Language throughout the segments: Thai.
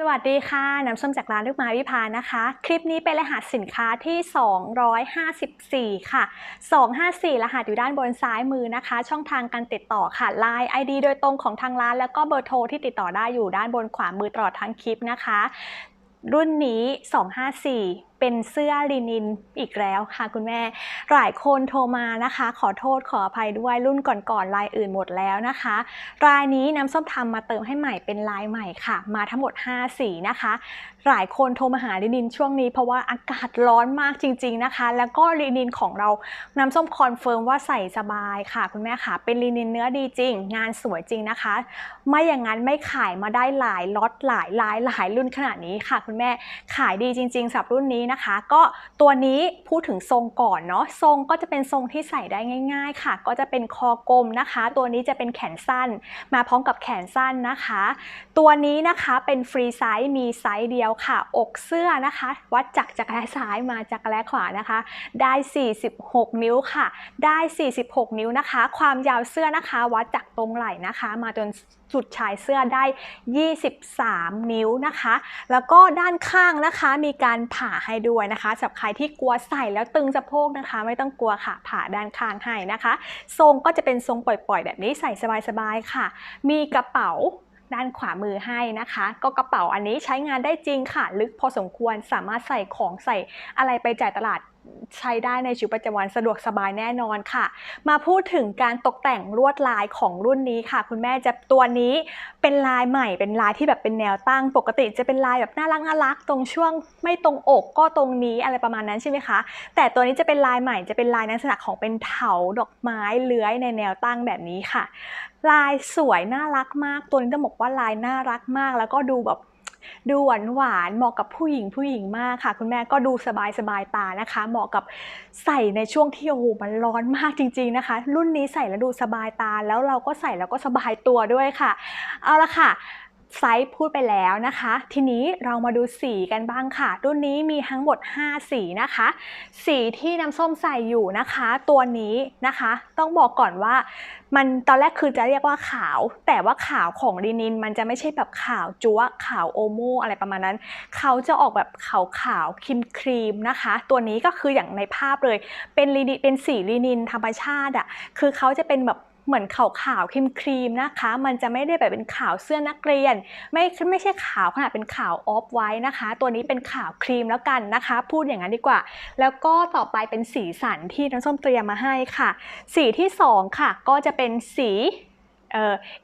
สวัสดีค่ะ น้ำส้มจากร้านลูกไม้วิพานะคะ คลิปนี้เป็นรหัสสินค้าที่ 254 ค่ะ 254 รหัสอยู่ด้านบนซ้ายมือนะคะ ช่องทางการติดต่อค่ะ Line ID โดยตรงของทางร้าน แล้วก็เบอร์โทรที่ติดต่อได้อยู่ด้านบนขวามือตลอดทั้งคลิปนะคะ รุ่นนี้ 254เป็นเสื้อลินินอีกแล้วค่ะคุณแม่ หลายคนโทรมานะคะ ขอโทษขออภัยด้วยรุ่นก่อนๆลายอื่นหมดแล้วนะคะ รายนี้น้ำส้มทำมาเติมให้ใหม่เป็นลายใหม่ค่ะ มาทั้งหมด 5 สีนะคะ หลายคนโทรมาหาลินินช่วงนี้เพราะว่าอากาศร้อนมากจริง ๆนะคะ แล้วก็ลินินของเราน้ำส้มคอนเฟิร์มว่าใส่สบายค่ะ คุณแม่ค่ะ เป็นลินินเนื้อดีจริง งานสวยจริงนะคะ ไม่อย่างนั้นไม่ขายมาได้หลายล็อตหลายลายหลายรุ่นขนาดนี้ค่ะ คุณแม่ขายดีจริงๆสำหรับรุ่นนี้นะคะ ก็ตัวนี้พูดถึงทรงก่อนเนาะทรงก็จะเป็นทรงที่ใส่ได้ง่าย ๆ ค่ะ ก็จะเป็นคอกลมนะคะ ตัวนี้จะเป็นแขนสั้น มาพร้อมกับแขนสั้นนะคะ ตัวนี้นะคะเป็นฟรีไซส์มีไซส์เดียวค่ะ อกเสื้อนะคะ วัดจากจักรแร้ซ้ายมาจักรแร้ขวานะคะ ได้ 46 นิ้วค่ะ ได้ 46 นิ้วนะคะ ความยาวเสื้อนะคะ วัดจากตรงไหล่นะคะ มาจนสุดชายเสื้อได้ 23 นิ้วนะคะ แล้วก็ด้านข้างนะคะมีการผ่าให้ด้วยนะคะสำหรับใครที่กลัวใส่แล้วตึงสะโพกนะคะ ไม่ต้องกลัวค่ะ ผ่าด้านข้างให้นะคะ ทรงก็จะเป็นทรงปล่อย ๆ แบบนี้ใส่สบายๆค่ะ มีกระเป๋าด้านขวามือให้นะคะ ก็กระเป๋าอันนี้ใช้งานได้จริงค่ะ ลึกพอสมควรสามารถใส่ของใส่อะไรไปจ่ายตลาด ใช้ได้ในชีวิตประจำวันสะดวกสบายแน่นอนค่ะ มาพูดถึงการตกแต่งลวดลายของรุ่นนี้ค่ะ คุณแม่จะตัวนี้เป็นลายใหม่ เป็นลายที่แบบเป็นแนวตั้ง ปกติจะเป็นลายแบบน่ารักน่ารักตรงช่วงไม่ตรงอกก็ตรงนี้อะไรประมาณนั้นใช่ไหมคะ แต่ตัวนี้จะเป็นลายใหม่จะเป็นลายลักษณะของเป็นเถาดอกไม้เลื้อยในแนวตั้งแบบนี้ค่ะ ลายสวยน่ารักมาก ตัวนี้ต้องบอกว่าลายน่ารักมาก แล้วก็ดูแบบ ดูหวานหวานเหมาะกับผู้หญิงผู้หญิงมากค่ะ คุณแม่ก็ดูสบายสบายตานะคะ เหมาะกับใส่ในช่วงที่โอ้โหมันร้อนมากจริง ๆนะคะ รุ่นนี้ใส่แล้วดูสบายตาแล้วเราก็ใส่แล้วก็สบายตัวด้วยค่ะ เอาละค่ะ ไซส์พูดไปแล้วนะคะ ทีนี้เรามาดูสีกันบ้างค่ะ รุ่นนี้มีทั้งหมด 5 สีนะคะ สีที่น้ำส้มใส่อยู่นะคะ ตัวนี้นะคะ ต้องบอกก่อนว่า มันตอนแรกคือจะเรียกว่าขาว แต่ว่าขาวของลินิน มันจะไม่ใช่แบบขาวจั๊วขาวโอโมอะไรประมาณนั้น เขาจะออกแบบขาวขาวครีมครีมนะคะ ตัวนี้ก็คืออย่างในภาพเลย เป็นลินินเป็นสีลินินธรรมชาติอะ่ะคือเขาจะเป็นแบบ เหมือนขาวขาวครีมๆนะคะ มันจะไม่ได้แบบเป็นขาวเสื้อนักเรียน ไม่ไม่ใช่ขาวขนาดเป็นขาวออฟไว้นะคะ ตัวนี้เป็นขาวครีมแล้วกันนะคะ พูดอย่างนั้นดีกว่า แล้วก็ต่อไปเป็นสีสันที่น้ำส้มเตรียมมาให้ค่ะ สีที่สองค่ะ ก็จะเป็นสีเ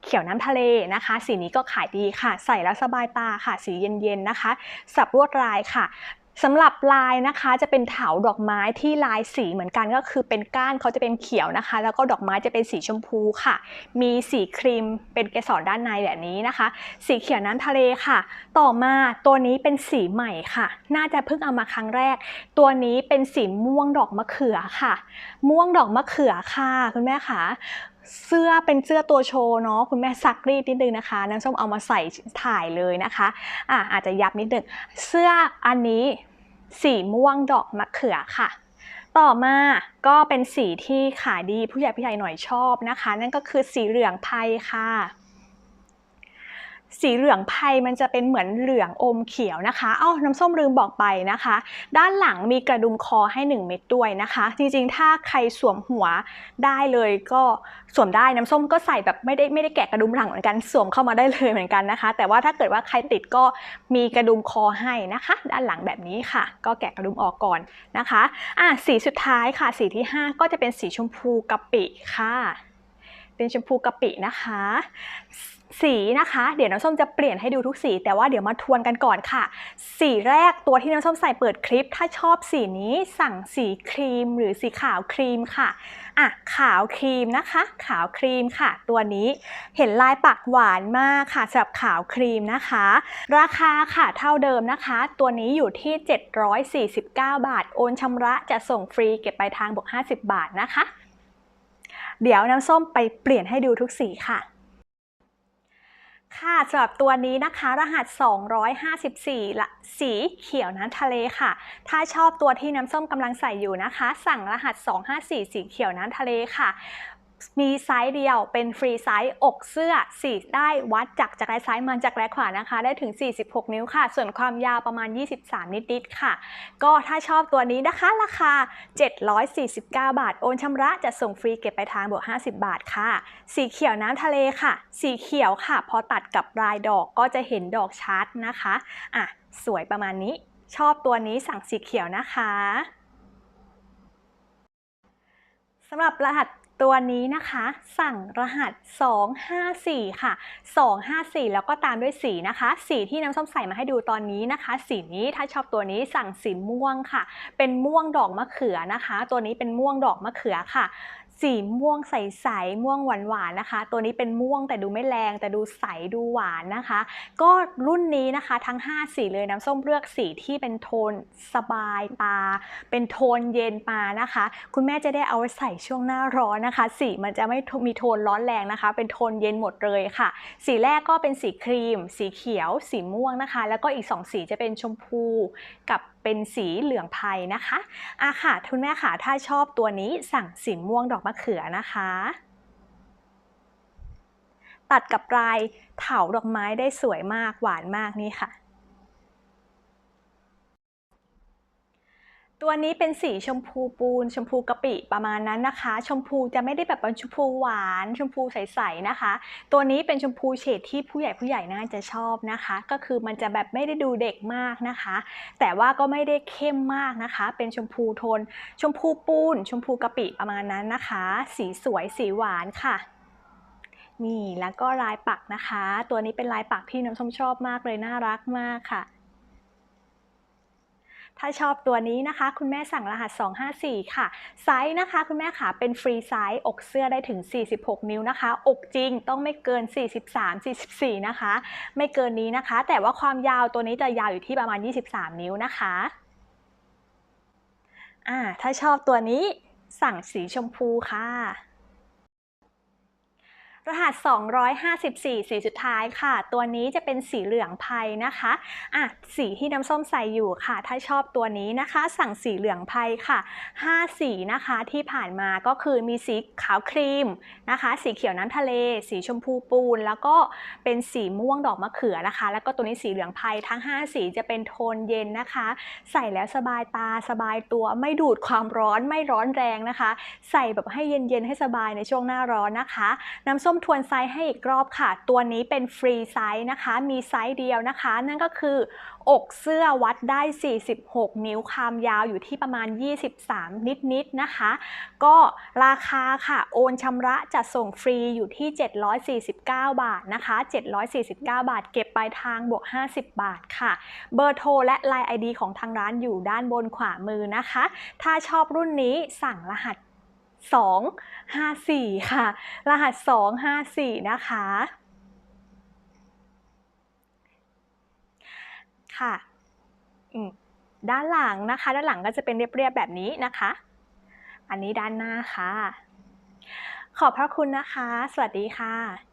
เขียวน้ำทะเลนะคะ สีนี้ก็ขายดีค่ะ ใส่แล้วสบายตาค่ะ สีเย็นๆนะคะ สับลวดลายค่ะ สำหรับลายนะคะจะเป็นเถาดอกไม้ที่ลายสีเหมือนกันก็คือเป็นก้านเขาจะเป็นเขียวนะคะ แล้วก็ดอกไม้จะเป็นสีชมพูค่ะ มีสีครีมเป็นเกสรด้านในแบบนี้นะคะ สีเขียวน้ำทะเลค่ะ ต่อมาตัวนี้เป็นสีใหม่ค่ะ น่าจะเพิ่งเอามาครั้งแรก ตัวนี้เป็นสีม่วงดอกมะเขือค่ะ ม่วงดอกมะเขือค่ะคุณแม่คะ เสื้อเป็นเสื้อตัวโชว์เนาะคุณแม่ซักรีดนิดนึงนะคะน้ำส้มเอามาใส่ถ่ายเลยนะคะอะอาจจะยับนิดนึงเสื้ออันนี้สีม่วงดอกมะเขือค่ะ ต่อมาก็เป็นสีที่ขายดีผู้ใหญ่ผู้ใหญ่หน่อยชอบนะคะ นั่นก็คือสีเหลืองไพค่ะ สีเหลืองไพมันจะเป็นเหมือนเหลืองอมเขียวนะคะเอ้าน้ำส้มลืมบอกไปนะคะ ด้านหลังมีกระดุมคอให้ 1 เม็ดด้วยนะคะ จริงๆ ถ้าใครสวมหัวได้เลยก็สวมได้น้ำส้มก็ใส่แบบไม่ได้ไม่ได้แกะกระดุมหลังเหมือนกันสวมเข้ามาได้เลยเหมือนกันนะคะ แต่ว่าถ้าเกิดว่าใครติดก็มีกระดุมคอให้นะคะ ด้านหลังแบบนี้ค่ะ ก็แกะกระดุมออกก่อนนะคะอะสีสุดท้ายค่ะสีที่ 5 ก็จะเป็นสีชมพูกะปิค่ะ เป็นชมพูกะปินะคะ สีนะคะ เดี๋ยวน้ำส้มจะเปลี่ยนให้ดูทุกสี แต่ว่าเดี๋ยวมาทวนกันก่อนค่ะ สีแรกตัวที่น้ำส้มใส่เปิดคลิป ถ้าชอบสีนี้สั่งสีครีม หรือสีขาวครีมค่ะอะขาวครีมนะคะ ขาวครีมค่ะ ตัวนี้เห็นลายปักหวานมากค่ะสำหรับขาวครีมนะคะ ราคาค่ะเท่าเดิมนะคะ ตัวนี้อยู่ที่ 749 บาท โอนชำระจะส่งฟรีเก็บปลายทางบวก50 บาทนะคะ เดี๋ยวน้ำส้มไปเปลี่ยนให้ดูทุกสีค่ะ ค่ะสำหรับตัวนี้นะคะ รหัส 254ละสีเขียวน้ำทะเลค่ะ ถ้าชอบตัวที่น้ำส้มกำลังใส่อยู่นะคะ สั่งรหัส 254 สีเขียวน้ำทะเลค่ะ มีไซส์เดียวเป็นฟรีไซส์อกเสื้อสีได้วัดจากจากแร้ซ้ายมาจากแร้ขวานะคะ ได้ถึง 46 นิ้วค่ะ ส่วนความยาวประมาณ 23 นิดๆค่ะ ก็ถ้าชอบตัวนี้นะคะราคา 749 บาท โอนชำระจะส่งฟรีเก็บไปลายทางบวก 50 บาทค่ะ สีเขียวน้ำทะเลค่ะ สีเขียวค่ะ พอตัดกับลายดอกก็จะเห็นดอกชัดนะคะอะสวยประมาณนี้ ชอบตัวนี้สั่งสีเขียวนะคะสำหรับรหัส ตัวนี้นะคะ สั่งรหัส 254 ค่ะ 254 แล้วก็ตามด้วยสีนะคะ สีที่น้ำส้มใส่มาให้ดูตอนนี้นะคะ สีนี้ถ้าชอบตัวนี้สั่งสีม่วงค่ะ เป็นม่วงดอกมะเขือนะคะ ตัวนี้เป็นม่วงดอกมะเขือค่ะ สีม่วงใสๆม่วงหวานๆนะคะ ตัวนี้เป็นม่วงแต่ดูไม่แรงแต่ดูใสดูหวานนะคะ ก็รุ่นนี้นะคะทั้ง 5 สีเลยน้ำส้มเลือกสีที่เป็นโทนสบายตา เป็นโทนเย็นมานะคะ คุณแม่จะได้เอาไว้ใส่ช่วงหน้าร้อนนะคะ สีมันจะไม่มีโทนร้อนแรงนะคะ เป็นโทนเย็นหมดเลยค่ะ สีแรกก็เป็นสีครีม สีเขียว สีม่วงนะคะ แล้วก็อีก 2 สีจะเป็นชมพูกับ เป็นสีเหลืองไพรนะคะอะค่ะทุนแม่ค่ะถ้าชอบตัวนี้สั่งสีม่วงดอกมะเขือนะคะ ตัดกับลายเถาดอกไม้ได้สวยมากหวานมากนี่ค่ะ ตัวนี้เป็นสีชมพูปูน ชมพูกะปิประมาณนั้นนะคะ ชมพูจะไม่ได้แบบเป็นชมพูหวาน ชมพูใสๆนะคะ ตัวนี้เป็นชมพูเฉดที่ผู้ใหญ่ผู้ใหญ่น่าจะชอบนะคะ ก็คือมันจะแบบไม่ได้ดูเด็กมากนะคะ แต่ว่าก็ไม่ได้เข้มมากนะคะ เป็นชมพูโทน ชมพูปูน ชมพูกะปิประมาณนั้นนะคะ สีสวยสีหวานค่ะนี่แล้วก็ลายปักนะคะ ตัวนี้เป็นลายปักที่น้ำส้มชอบมากเลยน่ารักมากค่ะ ถ้าชอบตัวนี้นะคะ คุณแม่สั่งรหัส 254 ค่ะ ไซส์นะคะ คุณแม่ขาเป็นฟรีไซส์ อกเสื้อได้ถึง 46 นิ้วนะคะ อกจริงต้องไม่เกิน 43 44 นะคะ ไม่เกินนี้นะคะ แต่ว่าความยาวตัวนี้จะยาวอยู่ที่ประมาณ 23 นิ้วนะคะอ่าถ้าชอบตัวนี้สั่งสีชมพูค่ะ รหัส 254 สีสุดท้ายค่ะ ตัวนี้จะเป็นสีเหลืองไพรนะคะอะสีที่น้ำส้มใส่อยู่ค่ะ ถ้าชอบตัวนี้นะคะ สั่งสีเหลืองไพรค่ะ 5 สีนะคะที่ผ่านมาก็คือมีสีขาวครีมนะคะ สีเขียวน้ำทะเล สีชมพูปูน แล้วก็เป็นสีม่วงดอกมะเขือนะคะ แล้วก็ตัวนี้สีเหลืองไพรทั้ง 5 สีจะเป็นโทนเย็นนะคะ ใส่แล้วสบายตาสบายตัวไม่ดูดความร้อนไม่ร้อนแรงนะคะ ใส่แบบให้เย็นๆให้สบายในช่วงหน้าร้อนนะคะ น้ำส้มทวนไซส์ให้อีกรอบค่ะ ตัวนี้เป็นฟรีไซส์นะคะ มีไซส์เดียวนะคะ นั่นก็คือ อกเสื้อวัดได้ 46 นิ้วความยาวอยู่ที่ประมาณ 23 นิดๆนะคะ ก็ราคาค่ะ โอนชำระจะส่งฟรีอยู่ที่ 749 บาทนะคะ 749 บาท เก็บปลายทางบวก 50 บาทค่ะ เบอร์โทรและ Line ID ของทางร้านอยู่ด้านบนขวามือนะคะ ถ้าชอบรุ่นนี้สั่งรหัส 254 ค่ะ รหัส 254 นะคะ ค่ะด้านหลังนะคะ ด้านหลังก็จะเป็นเรียบๆแบบนี้นะคะ อันนี้ด้านหน้าค่ะ ขอบพระคุณนะคะ สวัสดีค่ะ